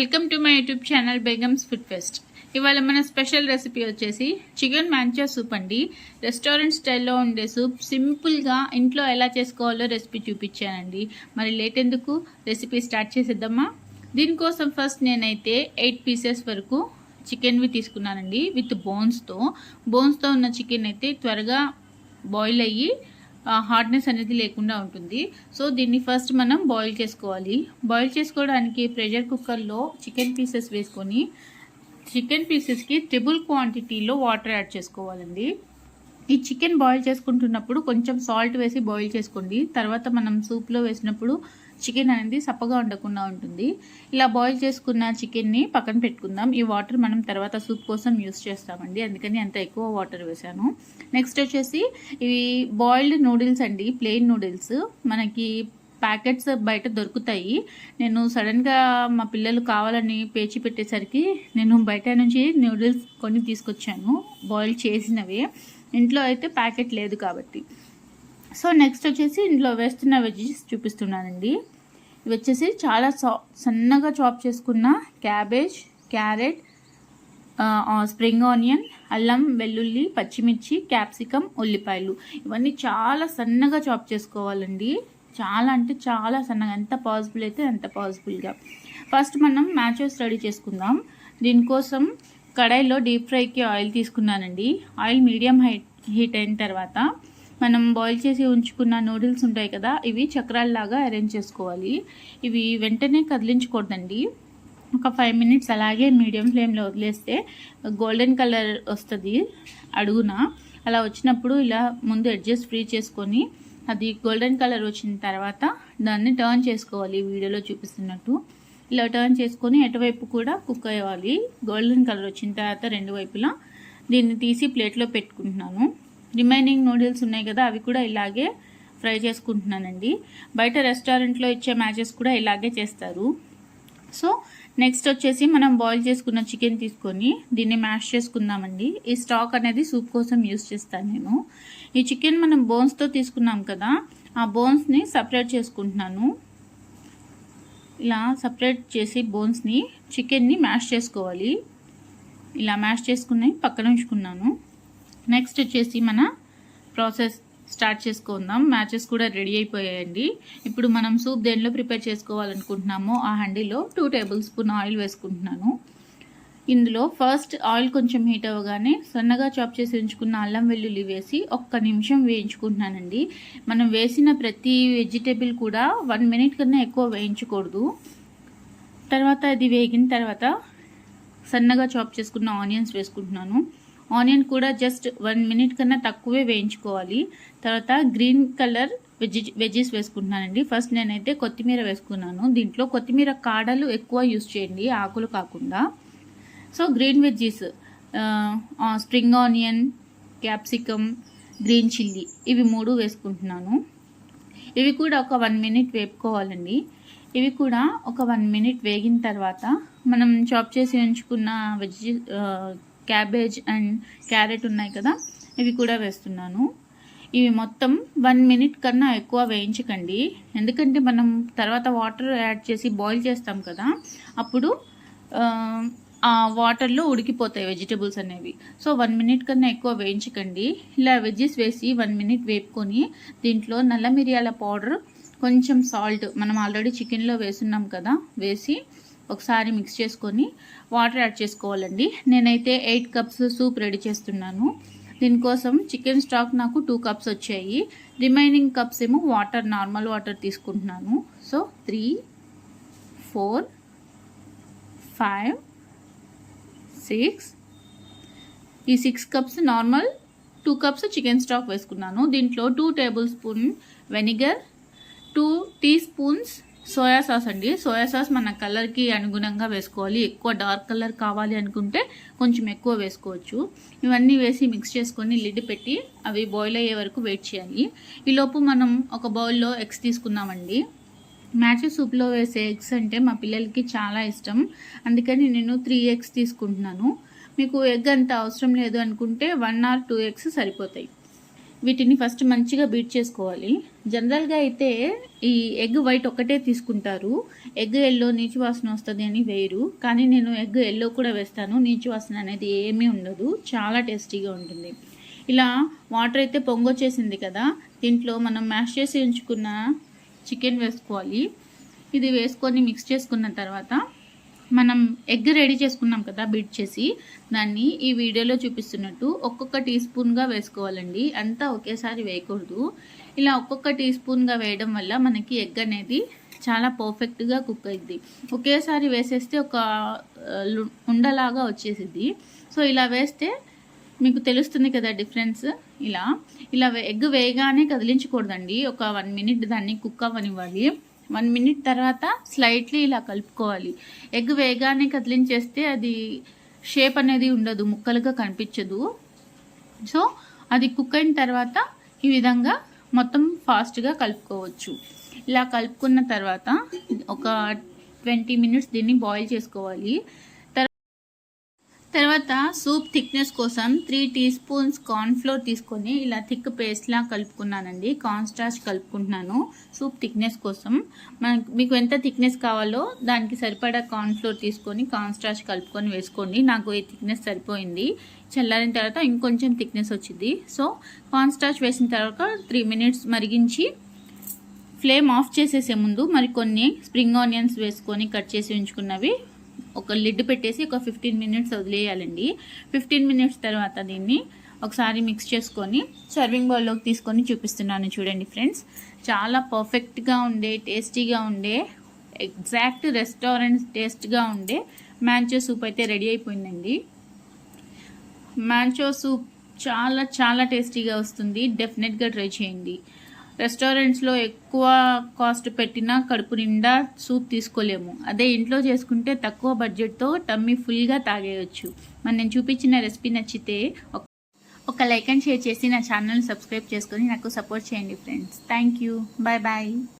Welcome to my YouTube channel Begums food fest. ఇవాళ మన special recipe వచ్చేసి chicken manchow soup అండి. Restaurant స్టైల్లో ఉండే సూప్ సింపుల్గా ఇంట్లో ఎలా చేసుకోవాలో రెసిపీ చూపించానండి. మరి లేట్ ఎందుకు? రెసిపీ స్టార్ట్ చేసేద్దామా? దీనికోసం ఫస్ట్ నేనైతే ఎయిట్ పీసెస్ వరకు చికెన్వి తీసుకున్నానండి. విత్ బోన్స్తో బోన్స్తో ఉన్న చికెన్ అయితే త్వరగా బాయిల్ అయ్యి హార్డ్నెస్ అనేది లేకుండా ఉంటుంది. సో దీన్ని ఫస్ట్ మనం బాయిల్ చేసుకోవాలి. బాయిల్ చేసుకోవడానికి ప్రెషర్ కుక్కర్లో చికెన్ పీసెస్ వేసుకొని చికెన్ పీసెస్కి ట్రిపుల్ క్వాంటిటీలో వాటర్ యాడ్ చేసుకోవాలండి. ఈ చికెన్ బాయిల్ చేసుకుంటున్నప్పుడు కొంచెం సాల్ట్ వేసి బాయిల్ చేసుకోండి. తర్వాత మనం సూప్లో వేసినప్పుడు చికెన్ అనేది సప్పగా ఉండకుండా ఉంటుంది. ఇలా బాయిల్ చేసుకున్న చికెన్ని పక్కన పెట్టుకుందాం. ఈ వాటర్ మనం తర్వాత సూప్ కోసం యూస్ చేస్తామండి. అందుకని అంత ఎక్కువ వాటర్ వేసాను. నెక్స్ట్ వచ్చేసి ఇవి బాయిల్డ్ నూడిల్స్ అండి. Plain noodles. మనకి ప్యాకెట్స్ బయట దొరుకుతాయి. నేను సడన్గా మా పిల్లలు కావాలని పేచి పెట్టేసరికి నేను బయట నుంచి నూడిల్స్ కొన్ని తీసుకొచ్చాను. బాయిల్ చేసినవి. ఇంట్లో అయితే ప్యాకెట్ లేదు కాబట్టి. సో నెక్స్ట్ వచ్చేసి ఇంట్లో వేస్తున్న వెజిటేస్ చూపిస్తున్నానండి. ఇవి వచ్చేసి చాలా సా సన్నగా చాప్ చేసుకున్న క్యాబేజ్ క్యారెట్ స్ప్రింగ్ ఆనియన్ అల్లం వెల్లుల్లి పచ్చిమిర్చి క్యాప్సికమ్ ఉల్లిపాయలు. ఇవన్నీ చాలా సన్నగా చాప్ చేసుకోవాలండి. చాలా అంటే చాలా సన్నగా ఎంత పాసిబుల్ అయితే అంత పాసిబుల్గా. ఫస్ట్ మనం మ్యాచెస్ రెడీ చేసుకుందాం. దీనికోసం కడాయిలో డీప్ ఫ్రైకి ఆయిల్ తీసుకున్నానండి. ఆయిల్ మీడియం హైట్ హీట్ అయిన తర్వాత మనం బాయిల్ చేసి ఉంచుకున్న నూడిల్స్ ఉంటాయి కదా ఇవి చక్రాల్లాగా అరేంజ్ చేసుకోవాలి. ఇవి వెంటనే కదిలించకూడదండి. ఒక ఫైవ్ మినిట్స్ అలాగే మీడియం ఫ్లేమ్లో వదిలేస్తే గోల్డెన్ కలర్ వస్తుంది అడుగున. అలా వచ్చినప్పుడు ఇలా ముందు అడ్జస్ట్ ఫ్రీ చేసుకొని అది గోల్డెన్ కలర్ వచ్చిన తర్వాత దాన్ని టర్న్ చేసుకోవాలి వీడియోలో చూపిస్తున్నట్టు. ఇలా టర్న్ చేసుకొని ఎటువైపు కూడా కుక్ అవ్వాలి గోల్డెన్ కలర్ వచ్చిన తర్వాత రెండు వైపులా దీన్ని తీసి ప్లేట్లో పెట్టుకుంటున్నాను. రిమైనింగ్ నూడిల్స్ ఉన్నాయి కదా అవి కూడా ఇలాగే ఫ్రై చేసుకుంటున్నానండి. బయట రెస్టారెంట్లో ఇచ్చే మ్యాచెస్ కూడా ఇలాగే చేస్తారు. సో నెక్స్ట్ వచ్చేసి మనం బాయిల్ చేసుకున్న చికెన్ తీసుకొని దీన్ని మ్యాష్ చేసుకుందామండి. ఈ స్టాక్ అనేది సూప్ కోసం యూస్ చేస్తాను నేను. ఈ చికెన్ మనం బోన్స్తో తీసుకున్నాం కదా ఆ బోన్స్ని సపరేట్ చేసుకుంటున్నాను. ఇలా సపరేట్ చేసి బోన్స్ని చికెన్ని మ్యాష్ చేసుకోవాలి. ఇలా మ్యాష్ చేసుకుని పక్కన ఉంచుకున్నాను. నెక్స్ట్ వచ్చేసి మన ప్రాసెస్ స్టార్ట్ చేసుకుందాం. మ్యాచెస్ కూడా రెడీ అయిపోయాయండి. ఇప్పుడు మనం సూప్ దేనిలో ప్రిపేర్ చేసుకోవాలనుకుంటున్నామో ఆ హండీలో టూ టేబుల్ స్పూన్ ఆయిల్ వేసుకుంటున్నాను. ఇందులో ఫస్ట్ ఆయిల్ కొంచెం హీట్ అవ్వగానే సన్నగా చాప్ చేసి ఉంచుకున్న అల్లం వెల్లుల్లి వేసి ఒక్క నిమిషం వేయించుకుంటున్నానండి. మనం వేసిన ప్రతి వెజిటేబుల్ కూడా వన్ మినిట్ కన్నా ఎక్కువ వేయించకూడదు. తర్వాత అది వేగిన తర్వాత సన్నగా చాప్ చేసుకున్న ఆనియన్స్ వేసుకుంటున్నాను. ఆనియన్ కూడా జస్ట్ వన్ మినిట్ కన్నా తక్కువే వేయించుకోవాలి. తర్వాత గ్రీన్ కలర్ వెజి వెజెస్ వేసుకుంటున్నానండి. ఫస్ట్ నేనైతే కొత్తిమీర వేసుకున్నాను. దీంట్లో కొత్తిమీర కాడలు ఎక్కువ యూస్ చేయండి ఆకులు కాకుండా. So green veggies spring onion capsicum green chilli ఇవి మూడు వేసుకుంటున్నాను. ఇవి కూడా ఒక వన్ మినిట్ వేపుకోవాలండి. ఇవి కూడా ఒక వన్ మినిట్ వేగిన తర్వాత మనం చాప్ చేసి ఉంచుకున్న వెజ్ క్యాబేజ్ అండ్ క్యారెట్ ఉన్నాయి కదా ఇవి కూడా వేస్తున్నాను. ఇవి మొత్తం వన్ మినిట్ కన్నా ఎక్కువ వేయించకండి. ఎందుకంటే మనం తర్వాత వాటర్ యాడ్ చేసి బాయిల్ చేస్తాం కదా అప్పుడు uh, వాటర్లో ఉడికిపోతాయి వెజిటేబుల్స్ అనేవి. సో వన్ మినిట్ కన్నా ఎక్కువ వేయించకండి. ఇలా వెజ్జెస్ వేసి వన్ మినిట్ వేపుకొని దీంట్లో నల్ల మిరియాల పౌడర్ కొంచెం సాల్ట్ మనం ఆల్రెడీ చికెన్లో వేసున్నాం కదా వేసి ఒకసారి మిక్స్ చేసుకొని వాటర్ యాడ్ చేసుకోవాలండి. నేనైతే ఎయిట్ కప్స్ సూప్ రెడీ చేస్తున్నాను. దీనికోసం చికెన్ స్టాక్ నాకు టూ కప్స్ వచ్చాయి. రిమైనింగ్ కప్స్ ఏమో వాటర్ నార్మల్ వాటర్ తీసుకుంటున్నాను. So three four five six. ఈ six cups normal two cups chicken stock వేసుకున్నాను. దీంట్లో two tablespoon vinegar two teaspoons soya sauce అండి. సోయా సాస్ మన కలర్కి అనుగుణంగా వేసుకోవాలి. ఎక్కువ డార్క్ కలర్ కావాలి అనుకుంటే కొంచెం ఎక్కువ వేసుకోవచ్చు. ఇవన్నీ వేసి మిక్స్ చేసుకొని లిడ్ పెట్టి అవి బాయిల్ అయ్యే వరకు వెయిట్ చేయాలి. ఈలోపు మనం ఒక బౌల్లో ఎగ్స్ తీసుకున్నామండి. మ్యాచ్ సూప్లో వేసే ఎగ్స్ అంటే మా పిల్లలకి చాలా ఇష్టం. అందుకని నేను త్రీ ఎగ్స్ తీసుకుంటున్నాను. మీకు ఎగ్ అంత అవసరం లేదు అనుకుంటే వన్ ఆర్ టూ ఎగ్స్ సరిపోతాయి. వీటిని ఫస్ట్ మంచిగా బీట్ చేసుకోవాలి. జనరల్గా అయితే ఈ ఎగ్ వైట్ ఒక్కటే తీసుకుంటారు. ఎగ్ ఎల్లో నీచు వాసన వస్తుంది అని వేయరు. కానీ నేను ఎగ్ ఎల్లో కూడా వేస్తాను. నీచు వాసన అనేది ఏమీ ఉండదు. చాలా టేస్టీగా ఉంటుంది. ఇలా వాటర్ అయితే పొంగొచ్చేసింది కదా. దీంట్లో మనం మ్యాష్ చేసి ఉంచుకున్న చికెన్ వేసుకోవాలి. ఇది వేసుకొని మిక్స్ చేసుకున్న తర్వాత మనం ఎగ్ రెడీ చేసుకున్నాం కదా బీట్ చేసి దాన్ని ఈ వీడియోలో చూపిస్తున్నట్టు ఒక్కొక్క టీ స్పూన్గా వేసుకోవాలండి. అంతా ఒకేసారి వేయకూడదు. ఇలా ఒక్కొక్క టీ స్పూన్గా వేయడం వల్ల మనకి ఎగ్ అనేది చాలా పర్ఫెక్ట్గా కుక్ అయింది. ఒకేసారి వేసేస్తే ఒక ఉండలాగా వచ్చేసిద్ది. సో ఇలా వేస్తే మీకు తెలుస్తుంది కదా డిఫరెన్స్. ఇలా ఇలా ఎగ్ వేయగానే కదిలించకూడదండి. ఒక వన్ మినిట్ దాన్ని కుక్ అవ్వనివ్వాలి. వన్ మినిట్ తర్వాత స్లైట్లీ ఇలా కలుపుకోవాలి. ఎగ్ వేగానే కదిలించేస్తే అది షేప్ అనేది ఉండదు ముక్కలుగా కనిపించదు. సో అది కుక్ అయిన తర్వాత ఈ విధంగా మొత్తం ఫాస్ట్గా కలుపుకోవచ్చు. ఇలా కలుపుకున్న తర్వాత ఒక ట్వంటీ మినిట్స్ దీన్ని బాయిల్ చేసుకోవాలి. తర్వాత సూప్ థిక్నెస్ కోసం త్రీ టీ స్పూన్స్ కార్న్ఫ్లోర్ తీసుకొని ఇలా థిక్ పేస్ట్లా కలుపుకున్నానండి. కార్న్ స్టార్చ్ కలుపుకుంటున్నాను సూప్ థిక్నెస్ కోసం. మనకు మీకు ఎంత థిక్నెస్ కావాలో దానికి సరిపడా కార్న్ఫ్లోర్ తీసుకొని కార్న్ స్టార్చ్ కలుపుకొని వేసుకోండి. నాకు ఈ థిక్నెస్ సరిపోయింది. చల్లారిన తర్వాత ఇంకొంచెం థిక్నెస్ వచ్చింది. సో కార్న్ స్టార్చ్ వేసిన తర్వాత త్రీ మినిట్స్ మరిగించి ఫ్లేమ్ ఆఫ్ చేసేసే ముందు మరి కొన్ని స్ప్రింగ్ ఆనియన్స్ వేసుకొని కట్ చేసి ఉంచుకున్నవి ఒక లిడ్ పెట్టేసి ఒక ఫిఫ్టీన్ మినిట్స్ వదిలేయాలండి. ఫిఫ్టీన్ మినిట్స్ తర్వాత దీన్ని ఒకసారి మిక్స్ చేసుకొని సర్వింగ్ బౌల్లోకి తీసుకొని చూపిస్తున్నాను చూడండి ఫ్రెండ్స్ చాలా పర్ఫెక్ట్గా ఉండే టేస్టీగా ఉండే ఎగ్జాక్ట్ రెస్టారెంట్ టేస్ట్గా ఉండే మ్యాంచో సూప్ అయితే రెడీ అయిపోయిందండి. మ్యాంచో సూప్ చాలా చాలా టేస్టీగా వస్తుంది. డెఫినెట్గా ట్రై చేయండి. రెస్టారెంట్స్లో ఎక్కువ కాస్ట్ పెట్టినా కడుపు నిండా సూప్ తీసుకోలేము. అదే ఇంట్లో చేసుకుంటే తక్కువ బడ్జెట్తో టమ్మీ ఫుల్గా తాగేయచ్చు. మరి నేను చూపించిన రెసిపీ నచ్చితే ఒక- ఒక లైక్ అండ్ షేర్ చేసి నా ఛానల్ని సబ్స్క్రైబ్ చేసుకొని నాకు సపోర్ట్ చేయండి friends. Thank you. Bye bye.